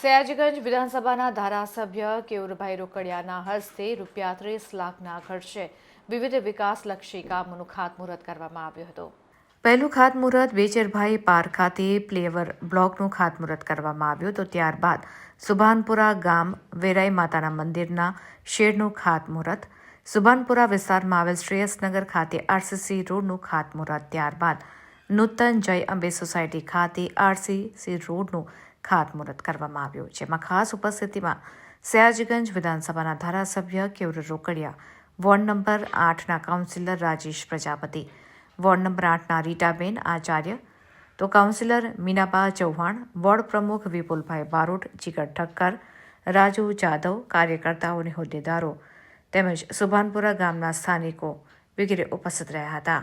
સયાજીગંજ વિધાનસભાના ધારાસભ્ય કેયુરભાઈ રોકડિયાના હસ્તે રૂપિયા ત્રીસ લાખના ખર્ચે વિવિધ વિકાસલક્ષી કામોનું ખાતમુહૂર્ત કરવામાં આવ્યું હતું. પહેલું ખાતમુહૂર્ત બેચરભાઈ પાર્ક ખાતે પ્લેવર બ્લોકનું ખાતમુહૂર્ત કરવામાં આવ્યું તો ત્યારબાદ સુભાનપુરા ગામ વેરાઈ માતાના મંદિરના શેડનું ખાતમુહૂર્ત, સુભાનપુરા વિસ્તારમાં આવેલ શ્રેયસનગર ખાતે આરસીસી રોડનું ખાતમુહૂર્ત. ત્યારબાદ નૂતન જય અંબે સોસાયટી ખાતે આરસીસી રોડનું ખાતમુહૂર્ત કરવામાં આવ્યું, જેમાં ખાસ ઉપસ્થિતિમાં સયાજગંજ વિધાનસભાના ધારાસભ્ય કેવર રોકડિયા, વોર્ડ નંબર આઠના councillor Rajesh Prajapati, ward number આઠના રીટાબેન આચાર્ય, તો કાઉન્સિલર મીનાબા ચૌહાણ, વોર્ડ પ્રમુખ વિપુલભાઈ બારોટ, જીગર ઠક્કર, રાજુ જાદવ કાર્યકર્તાઓ અને હોદ્દેદારો તેમજ સુભાનપુરા ગામના સ્થાનિકો વગેરે ઉપસ્થિત રહ્યા હતા.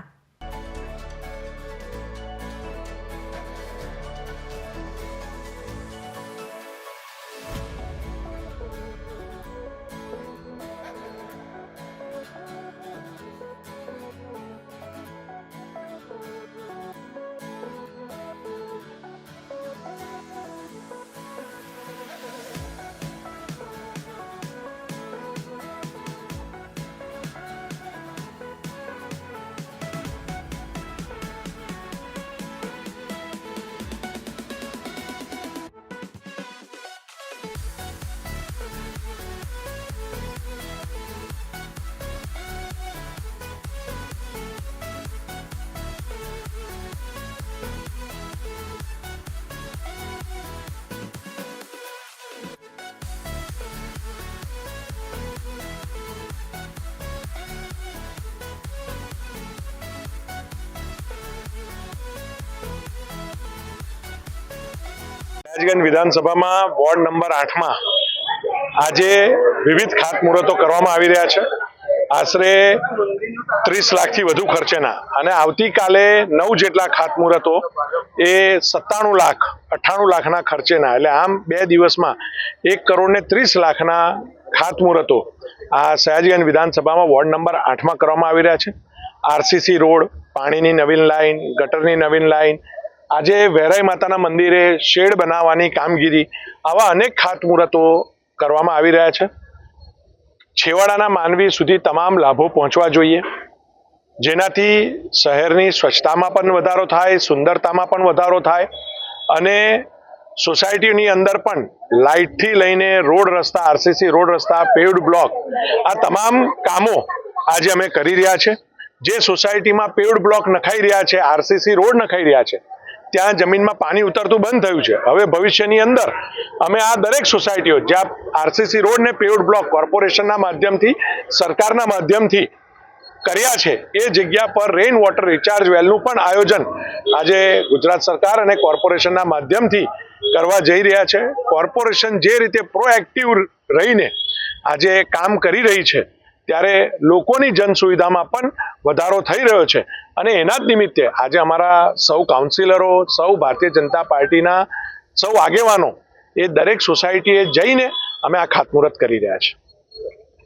રાજગંજ વિધાનસભામાં વોર્ડ નંબર આઠમાં આજે વિવિધ ખાતમુહૂર્તો કરવામાં આવી રહ્યા છે. આશરે ત્રીસ લાખથી વધુ ખર્ચેના અને આવતીકાલે નવ જેટલા ખાતમુહૂર્તો એ સત્તાણું લાખ, અઠ્ઠાણું લાખના ખર્ચેના એટલે આમ બે દિવસમાં એક કરોડ ને ત્રીસ લાખના ખાતમુહૂર્તો આ સયાજીગંજ વિધાનસભામાં વોર્ડ નંબર આઠમાં કરવામાં આવી રહ્યા છે. આરસીસી રોડ, પાણીની નવીન લાઇન ગટરની નવીન લાઈન આજે વેરાઈ માતાના મંદિરે શેડ બનાવવાની કામગીરી આવા અનેક ખાતમુહૂર્તો કરવામાં આવી રહ્યા છે. છેવાડાના માનવી સુધી તમામ લાભો પહોંચવા જોઈએ. જેનાથી શહેરની સ્વચ્છતામાં પણ વધારો થાય, સુંદરતામાં પણ વધારો થાય અને સોસાયટીની અંદર પણ લાઇટથી લઈને રોડ રસ્તા, આરસીસી રોડ રસ્તા, પેવડ બ્લોક આ તમામ કામો આજે અમે કરી રહ્યા છે. જે સોસાયટીમાં પેવ્ડ બ્લોક નખાઈ રહ્યા છે, આરસીસી રોડ નખાઈ રહ્યા છે ત્યાં જમીનમાં પાણી ઉતરતું બંધ થયું છે. હવે ભવિષ્યની અંદર અમે આ દરેક સોસાયટીઓ જ્યાં આરસીસી રોડ ને પેવ્ડ બ્લોક કોર્પોરેશનના માધ્યમથી, સરકારના માધ્યમથી કર્યા છે, એ જગ્યા પર રેઇન વોટર રિચાર્જ વેલનું પણ આયોજન આજે ગુજરાત સરકાર અને કોર્પોરેશનના માધ્યમથી કરવા જઈ રહ્યા છે. કોર્પોરેશન જે રીતે પ્રોએક્ટિવ રહીને આજે કામ કરી રહી છે ત્યારે લોકોની જન સુવિધામાં પણ વધારો થઈ રહ્યો છે. અને એના જ નિમિત્તે આજે અમારા સૌ કાઉન્સિલરો સૌ ભારતીય જનતા પાર્ટીના સૌ આગેવાનો એ દરેક સોસાયટીએ જઈને અમે આ ખાતમુહૂર્ત કરી રહ્યા છીએ.